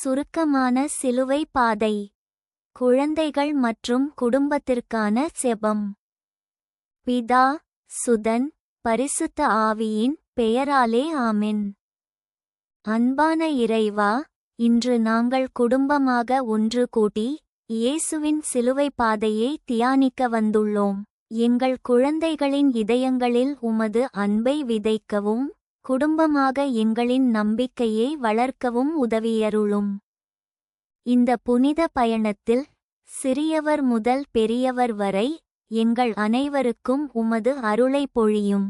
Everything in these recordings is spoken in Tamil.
சுருக்கமான சிலுவை பாதை. குழந்தைகள் மற்றும் குடும்பத்திற்கான செபம். பிதா சுதன் பரிசுத்த ஆவியின் பெயராலே ஆமின். அன்பான இறைவா இன்று நாங்கள் குடும்பமாக ஒன்று கூட்டி இயேசுவின் சிலுவை பாதையை தியானிக்க வந்துள்ளோம். எங்கள் குழந்தைகளின் இதயங்களில் உமது அன்பை விதைக்கவும் குடும்பமாக எங்களின் நம்பிக்கையை வளர்க்கவும் உதவியருளும். இந்த புனித பயணத்தில் சிறியவர் முதல் பெரியவர் வரை எங்கள் அனைவருக்கும் உமது அருளை பொழியும்.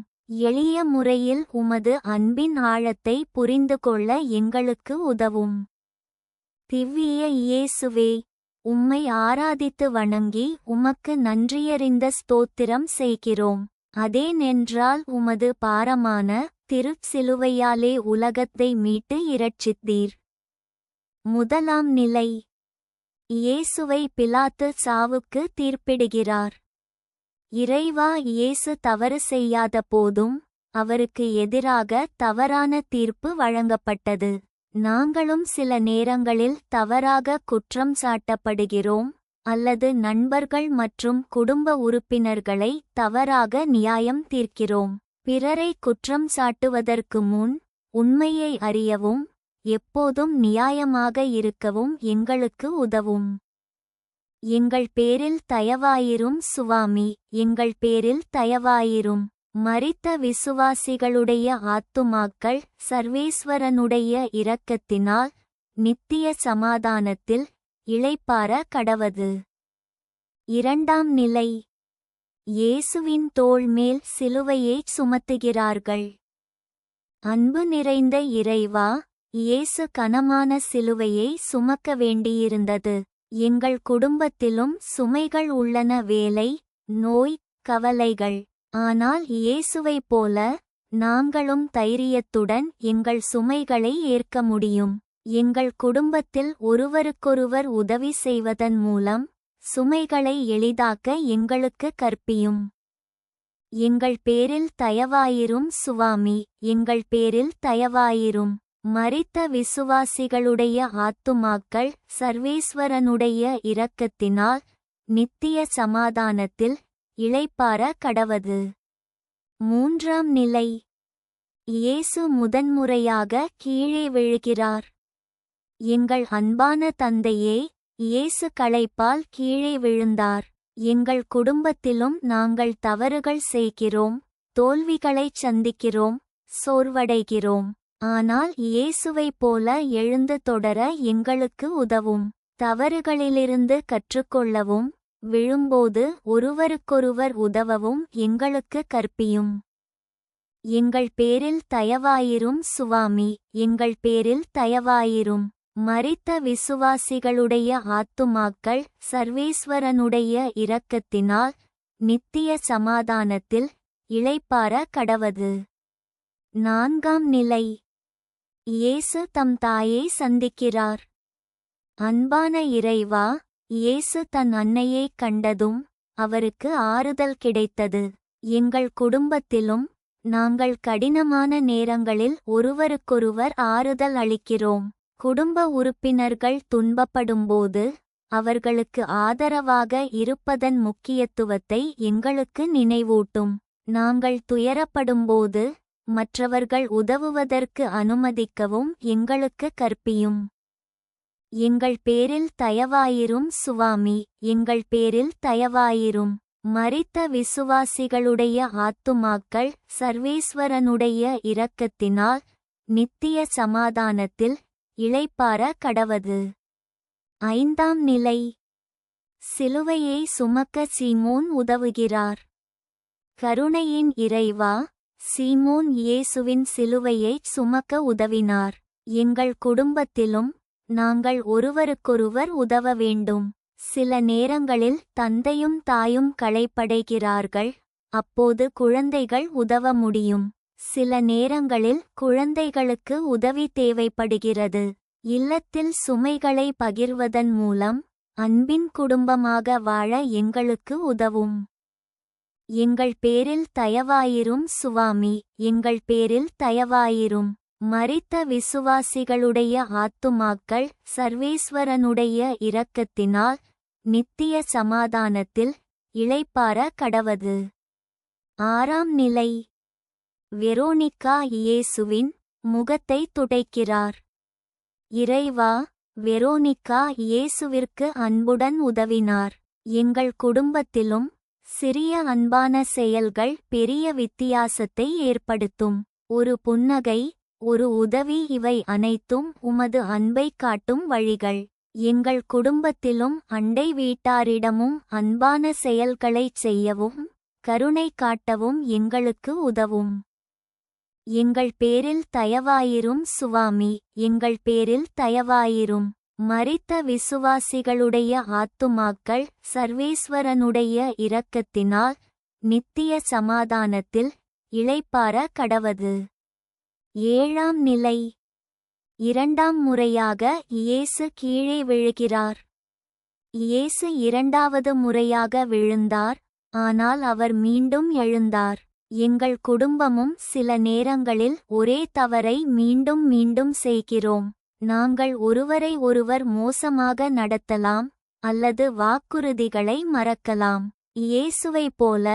எளிய முறையில் உமது அன்பின் ஆழத்தை புரிந்து கொள்ள எங்களுக்கு உதவும். திவ்விய இயேசுவே உம்மை ஆராதித்து வணங்கி உமக்கு நன்றியறிந்த ஸ்தோத்திரம் செய்கிறோம். அதேனென்றால் உமது பாரமான திருச்சிலுவையாலே உலகத்தை மீட்டு இரட்சித்தீர். முதலாம் நிலை. இயேசுவை பிலாத்து சாவுக்கு தீர்ப்பிடுகிறார். இறைவா இயேசு தவறு செய்யாத போதும் அவருக்கு எதிராக தவறான தீர்ப்பு வழங்கப்பட்டது. நாங்களும் சில நேரங்களில் தவறாக குற்றம் சாட்டப்படுகிறோம். அல்லது நண்பர்கள் மற்றும் குடும்ப உறுப்பினர்களை தவறாக நியாயம் தீர்க்கிறோம். பிறரை குற்றம் சாட்டுவதற்கு முன் உண்மையை அறியவும் எப்போதும் நியாயமாக இருக்கவும் எங்களுக்கு உதவும். எங்கள் பேரில் தயவாயிரும் சுவாமி எங்கள் பேரில் தயவாயிரும். மரித்த விசுவாசிகளுடைய ஆத்துமாக்கள் சர்வேஸ்வரனுடைய இரக்கத்தினால் நித்திய சமாதானத்தில் இளைப்பார கடவது. இரண்டாம் நிலை. இயேசுவின் தோள் மேல் சிலுவையைச் சுமத்துகிறார்கள். அன்பு நிறைந்த இறைவா இயேசு கனமான சிலுவையை சுமக்க வேண்டியிருந்தது. எங்கள் குடும்பத்திலும் சுமைகள் உள்ளன வேலை நோய் கவலைகள். ஆனால் இயேசுவைப் போல நாங்களும் தைரியத்துடன் எங்கள் சுமைகளை ஏற்க முடியும். எங்கள் குடும்பத்தில் ஒருவருக்கொருவர் உதவி செய்வதன் மூலம் சுமைகளை எளிதாக்க எங்களுக்கு கற்பியும். எங்கள் பேரில் தயவாயிரும் சுவாமி எங்கள் பேரில் தயவாயிரும். மரித்த விசுவாசிகளுடைய ஆத்துமாக்கள் சர்வேஸ்வரனுடைய இரக்கத்தினால் நித்திய சமாதானத்தில் இளைப்பார கடவது. மூன்றாம் நிலை. இயேசு முதன்முறையாக கீழே விழுகிறார். எங்கள் அன்பான தந்தையே இயேசு களைப்பால் கீழே விழுந்தார். எங்கள் குடும்பத்திலும் நாங்கள் தவறுகள் செய்கிறோம் தோல்விகளைச் சந்திக்கிறோம் சோர்வடைகிறோம். ஆனால் இயேசுவைப் போல எழுந்து தொடர எங்களுக்கு உதவும் தவறுகளிலிருந்து கற்றுக்கொள்ளவும் விழும்போது ஒருவருக்கொருவர் உதவவும் எங்களுக்கு கற்பியும். எங்கள் பேரில் தயவாயிரும் சுவாமி எங்கள் பேரில் தயவாயிரும். மறித்த விசுவாசிகளுடைய ஆத்துமாக்கள் சர்வேஸ்வரனுடைய இரக்கத்தினால் நித்திய சமாதானத்தில் இளைப்பார கடவது. நான்காம் நிலை. இயேசு தம் தாயை சந்திக்கிறார். அன்பான இறைவா இயேசு தன் அன்னையைக் கண்டதும் அவருக்கு ஆறுதல் கிடைத்தது. எங்கள் குடும்பத்திலும் நாங்கள் கடினமான நேரங்களில் ஒருவருக்கொருவர் ஆறுதல் அளிக்கிறோம். குடும்ப உறுப்பினர்கள் துன்பப்படும்போது அவர்களுக்கு ஆதரவாக இருப்பதன் முக்கியத்துவத்தை எங்களுக்கு நினைவூட்டும். நாங்கள் துயரப்படும்போது மற்றவர்கள் உதவுவதற்கு அனுமதிக்கவும் எங்களுக்கு கற்பியும். எங்கள் பேரில் தயவாயிரும் சுவாமி எங்கள் பேரில் தயவாயிரும். மறித்த விசுவாசிகளுடைய ஆத்துமாக்கள் சர்வேஸ்வரனுடைய இரக்கத்தினால் நித்திய சமாதானத்தில் இளைப்பார கடவது. ஐந்தாம் நிலை. சிலுவையை சுமக்க சீமோன் உதவுகிறார். கருணையின் இறைவா சீமோன் இயேசுவின் சிலுவையைச் சுமக்க உதவினார். எங்கள் குடும்பத்திலும் நாங்கள் ஒருவருக்கொருவர் உதவ வேண்டும். சில நேரங்களில் தந்தையும் தாயும் களைப்படைகிறார்கள். அப்போது குழந்தைகள் உதவ முடியும். சில நேரங்களில் குழந்தைகளுக்கு உதவி தேவைப்படுகிறது. இல்லத்தில் சுமைகளை பகிர்வதன் மூலம் அன்பின் குடும்பமாக வாழ எங்களுக்கு உதவும். எங்கள் பேரில் தயவாயிரும் சுவாமி எங்கள் பேரில் தயவாயிரும். மறித்த விசுவாசிகளுடைய ஆத்துமாக்கள் சர்வேஸ்வரனுடைய இரக்கத்தினால் நித்திய சமாதானத்தில் இளைப்பார கடவது. ஆறாம் நிலை. வெரோனிகா இயேசுவின் முகத்தை துடைக்கிறார். இறைவா வெரோனிகா இயேசுவிற்கு அன்புடன் உதவினார். எங்கள் குடும்பத்திலும் சிறிய அன்பான செயல்கள் பெரிய வித்தியாசத்தை ஏற்படுத்தும். ஒரு புன்னகை ஒரு உதவி இவை அனைத்தும் உமது அன்பைக் காட்டும் வழிகள். எங்கள் குடும்பத்திலும் அண்டை வீட்டாரிடமும் அன்பான செயல்களைச் செய்யவும் கருணை காட்டவும் எங்களுக்கு உதவும். எங்கள் பேரில் தயவாயிரும் சுவாமி எங்கள் பேரில் தயவாயிரும். மரித்த விசுவாசிகளுடைய ஆத்துமாக்கள் சர்வேஸ்வரனுடைய இரக்கத்தினால் நித்திய சமாதானத்தில் இளைப்பார கடவது. ஏழாம் நிலை. இரண்டாம் முறையாக இயேசு கீழே விழுகிறார். இயேசு இரண்டாவது முறையாக விழுந்தார் ஆனால் அவர் மீண்டும் எழுந்தார். எங்கள் குடும்பமும் சில நேரங்களில் ஒரே தவறை மீண்டும் மீண்டும் செய்கிறோம். நாங்கள் ஒருவரை ஒருவர் மோசமாக நடத்தலாம் அல்லது வாக்குறுதிகளை மறக்கலாம். இயேசுவைப் போல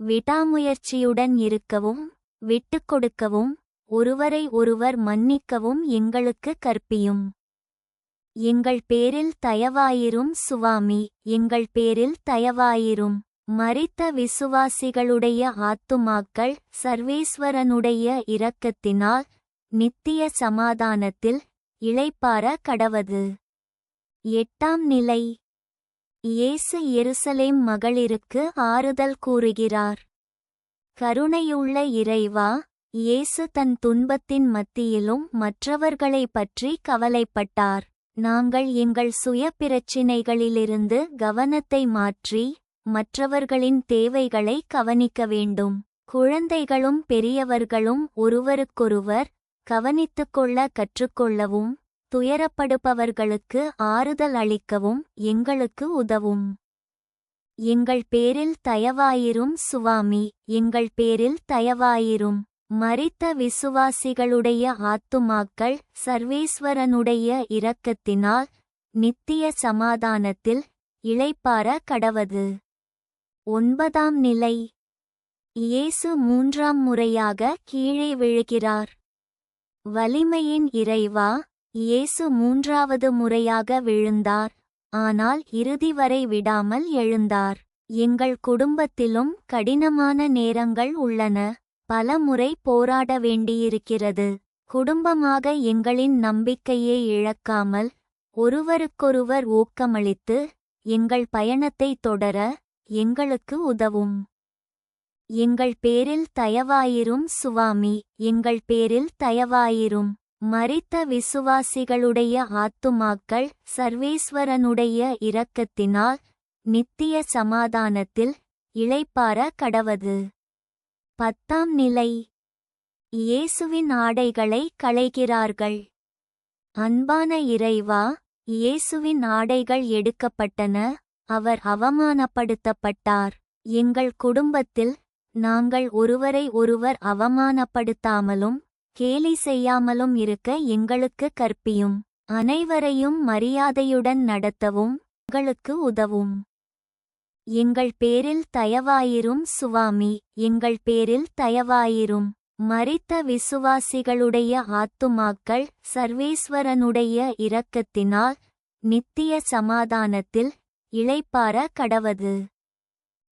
விடாமுயற்சியுடன் இருக்கவும் விட்டுக்கொடுக்கவும் ஒருவரை ஒருவர் மன்னிக்கவும் எங்களுக்கு கற்பியும். எங்கள் பேரில் தயவாயிரும் சுவாமி எங்கள் பேரில் தயவாயிரும். மரித்த விசுவாசிகளுடைய ஆத்துமாக்கள் சர்வேஸ்வரனுடைய இரக்கத்தினால் நித்திய சமாதானத்தில் இளைப்பார கடவது. எட்டாம் நிலை. இயேசு எருசலேம் மகளிருக்கு ஆறுதல் கூறுகிறார். கருணையுள்ள இறைவா இயேசு தன் துன்பத்தின் மத்தியிலும் மற்றவர்களைப் பற்றி கவலைப்பட்டார். நாங்கள் எங்கள் சுய பிரச்சினைகளிலிருந்து கவனத்தை மாற்றி மற்றவர்களின் தேவைகளை கவனிக்க வேண்டும். குழந்தைகளும் பெரியவர்களும் ஒருவருக்கொருவர் கவனித்துக்கொள்ள கற்றுக்கொள்ளவும் துயரப்படுபவர்களுக்கு ஆறுதல் அளிக்கவும் எங்களுக்கு உதவும். எங்கள் பேரில் தயவாயிரும் சுவாமி எங்கள் பேரில் தயவாயிரும். மறித்த விசுவாசிகளுடைய ஆத்துமாக்கள் சர்வேஸ்வரனுடைய இரக்கத்தினால் நித்திய சமாதானத்தில் இளைப்பார கடவது. ஒன்பதாம் நிலை. இயேசு மூன்றாம் முறையாக கீழே விழுகிறார். வலிமையின் இறைவா இயேசு மூன்றாவது முறையாக விழுந்தார். ஆனால் இறுதி வரை விடாமல் எழுந்தார். எங்கள் குடும்பத்திலும் கடினமான நேரங்கள் உள்ளன. பல முறை போராட வேண்டியிருக்கிறது. குடும்பமாக எங்களின் நம்பிக்கையை இழக்காமல் ஒருவருக்கொருவர் ஊக்கமளித்து எங்கள் பயணத்தை தொடர எங்களுக்கு உதவும். எங்கள் பேரில் தயவாயிரும் சுவாமி எங்கள் பேரில் தயவாயிரும். மரித்த விசுவாசிகளுடைய ஆத்துமாக்கள் சர்வேஸ்வரனுடைய இரக்கத்தினால் நித்திய சமாதானத்தில் இளைப்பார கடவது. பத்தாம் நிலை. இயேசுவின் ஆடைகளை களைகிறார்கள். அன்பான இறைவா இயேசுவின் ஆடைகள் எடுக்கப்பட்டன. அவர் அவமானப்படுத்தப்பட்டார். எங்கள் குடும்பத்தில் நாங்கள் ஒருவரை ஒருவர் அவமானப்படுத்தாமலும் கேலி செய்யாமலும் இருக்க எங்களுக்கு கற்பியும். அனைவரையும் மரியாதையுடன் நடத்தவும் எங்களுக்கு உதவும். எங்கள் பேரில் தயவாயிரும் சுவாமி எங்கள் பேரில் தயவாயிரும். மறித்த விசுவாசிகளுடைய ஆத்துமாக்கள் சர்வேஸ்வரனுடைய இரக்கத்தினால் நித்திய சமாதானத்தில் இளைப்பார கடவது.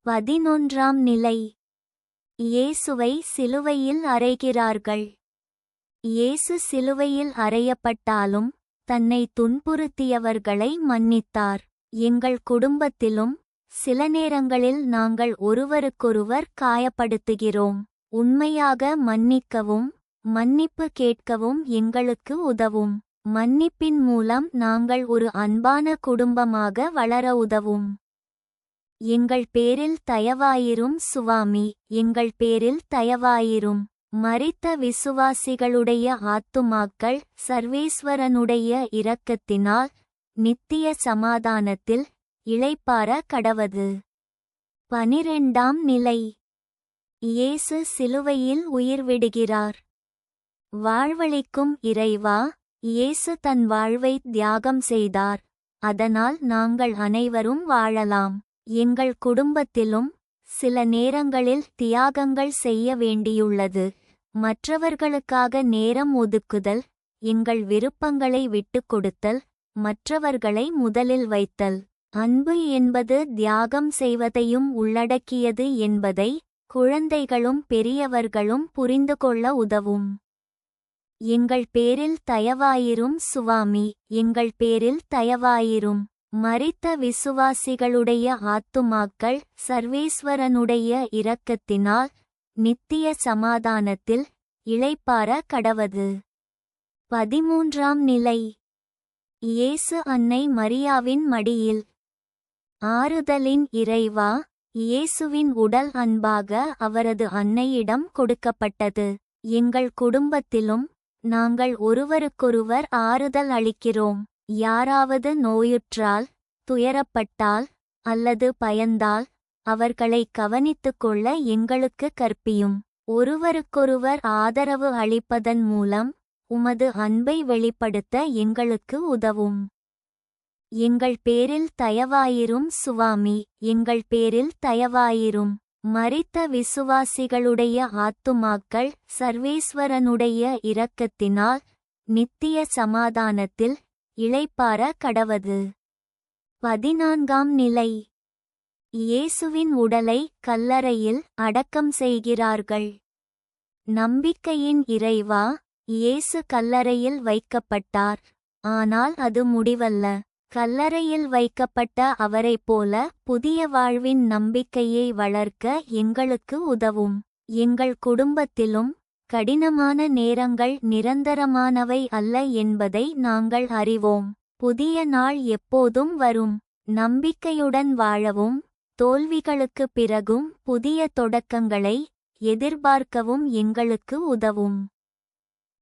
பதினொன்றாம் நிலை. இயேசுவை சிலுவையில் அறைகிறார்கள். இயேசு சிலுவையில் அறையப்பட்டாலும் தன்னை துன்புறுத்தியவர்களை மன்னித்தார். எங்கள் குடும்பத்திலும் சில நேரங்களில் நாங்கள் ஒருவருக்கொருவர் காயப்படுத்துகிறோம். உண்மையாக மன்னிக்கவும் மன்னிப்பு கேட்கவும் எங்களுக்கு உதவும். மன்னிப்பின் மூலம் நாங்கள் ஒரு அன்பான குடும்பமாக வளர உதவும். எங்கள் பேரில் தயவாயிரும் சுவாமி எங்கள் பேரில் தயவாயிரும். மறித்த விசுவாசிகளுடைய ஆத்துமாக்கள் சர்வேஸ்வரனுடைய இரக்கத்தினால் நித்திய சமாதானத்தில் இளைப்பார கடவது. பனிரெண்டாம் நிலை. இயேசு சிலுவையில் உயிர்விடுகிறார் வாழ்வளிக்கும் இறைவா இயேசு தன் வாழ்வை தியாகம் செய்தார். அதனால் நாங்கள் அனைவரும் வாழலாம். எங்கள் குடும்பத்திலும் சில நேரங்களில் தியாகங்கள் செய்ய வேண்டியுள்ளது. மற்றவர்களுக்காக நேரம் ஒதுக்குதல் எங்கள் விருப்பங்களை விட்டுக் கொடுத்தல் மற்றவர்களை முதலில் வைத்தல். அன்பு என்பது தியாகம் செய்வதையும் உள்ளடக்கியது என்பதை குழந்தைகளும் பெரியவர்களும் புரிந்து கொள்ள உதவும். எங்கள் பேரில் தயவாயிரும் சுவாமி எங்கள் பேரில் தயவாயிரும். மரித்த விசுவாசிகளுடைய ஆத்துமாக்கள் சர்வேஸ்வரனுடைய இரக்கத்தினால் நித்திய சமாதானத்தில் இளைப்பார கடவது. பதிமூன்றாம் நிலை. இயேசு அன்னை மரியாவின் மடியில். ஆறுதலின் இறைவா இயேசுவின் உடல் அன்பாக அவரது அன்னையிடம் கொடுக்கப்பட்டது. எங்கள் குடும்பத்திலும் நாங்கள் ஒருவருக்கொருவர் ஆறுதல் அளிக்கிறோம். யாராவது நோயுற்றால் துயரப்பட்டால் அல்லது பயந்தால் அவர்களை கவனித்துக் கொள்ள எங்களுக்கு கற்பியும். ஒருவருக்கொருவர் ஆதரவு அளிப்பதன் மூலம் உமது அன்பை வெளிப்படுத்த எங்களுக்கு உதவும். எங்கள் பேரில் தயவாயிரும் சுவாமி எங்கள் பேரில் தயவாயிரும். மரித்த விசுவாசிகளுடைய ஆத்துமாக்கள் சர்வேஸ்வரனுடைய இரக்கத்தினால் நித்திய சமாதானத்தில் இளைப்பார கடவது. பதினான்காம் நிலை. இயேசுவின் உடலை கல்லறையில் அடக்கம் செய்கிறார்கள். நம்பிக்கையின் இறைவா இயேசு கல்லறையில் வைக்கப்பட்டார். ஆனால் அது முடிவல்ல. கல்லறையில் வைக்கப்பட்ட அவரைப் போல புதிய வாழ்வின் நம்பிக்கையை வளர்க்க எங்களுக்கு உதவும். எங்கள் குடும்பத்திலும் கடினமான நேரங்கள் நிரந்தரமானவை அல்ல என்பதை நாங்கள் அறிவோம். புதிய நாள் எப்போதும் வரும். நம்பிக்கையுடன் வாழவும் தோல்விகளுக்கு பிறகும் புதிய தொடக்கங்களை எதிர்பார்க்கவும் எங்களுக்கு உதவும்.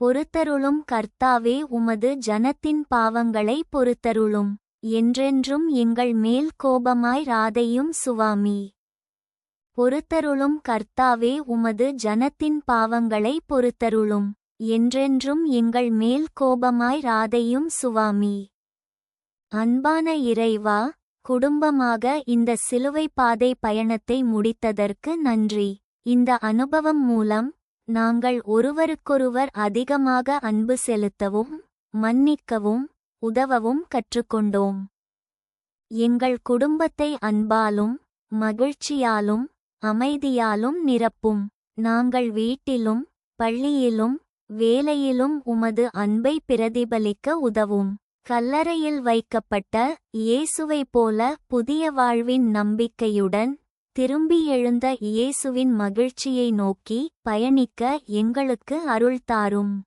பொறுத்தருளும் கர்த்தாவே உமது ஜனத்தின் பாவங்களை பொறுத்தருளும். என்றென்றும் எங்கள் மேல் கோபமாய் ராதையும் சுவாமி. பொறுத்தருளும் கர்த்தாவே உமது ஜனத்தின் பாவங்களை பொறுத்தருளும். என்றென்றும் எங்கள் மேல் கோபமாய் ராதையும் சுவாமி. அன்பான இறைவா குடும்பமாக இந்த சிலுவை பாதை பயணத்தை முடித்ததற்கு நன்றி. இந்த அனுபவம் மூலம் நாங்கள் ஒருவருக்கொருவர் அதிகமாக அன்பு செலுத்தவும் மன்னிக்கவும் உதவவும் கற்றுக்கொண்டோம். எங்கள் குடும்பத்தை அன்பாலும் மகிழ்ச்சியாலும் அமைதியாலும் நிரப்பும். நாங்கள் வீட்டிலும் பள்ளியிலும் வேலையிலும் உமது அன்பை பிரதிபலிக்க உதவும். கல்லறையில் வைக்கப்பட்ட இயேசுவைப் போல புதிய வாழ்வின் நம்பிக்கையுடன் திரும்பி எழுந்த இயேசுவின் மகிழ்ச்சியை நோக்கி பயணிக்க எங்களுக்கு அருள் தாரும்.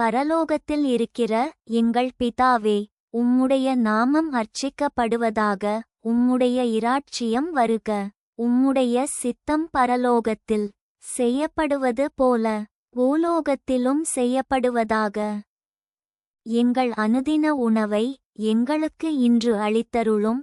பரலோகத்தில் இருக்கிற எங்கள் பிதாவே உம்முடைய நாமம் அர்ச்சிக்கப்படுவதாக உம்முடைய இராட்சியம் வருக. உம்முடைய சித்தம் பரலோகத்தில் செய்யப்படுவது போல பூலோகத்திலும் செய்யப்படுவதாக. எங்கள் அனுதின உணவை எங்களுக்கு இன்று அளித்தருளும்.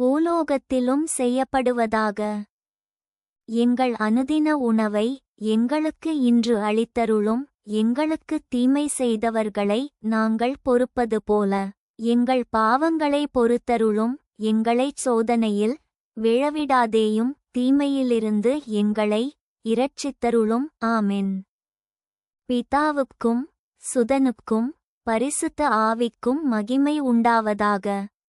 பூலோகத்திலும் செய்யப்படுவதாக. எங்கள் அனுதின உணவை எங்களுக்கு இன்று அளித்தருளும் எங்களுக்கு தீமை செய்தவர்களை நாங்கள் பொறுப்பது போல. எங்கள் பாவங்களை பொறுத்தருளும் எங்களைச் சோதனையில் விழவிடாதேயும் தீமையிலிருந்து எங்களை இரட்சித்தருளும் ஆமென். பிதாவுக்கும் சுதனுக்கும் பரிசுத்த ஆவிக்கும் மகிமை உண்டாவதாக.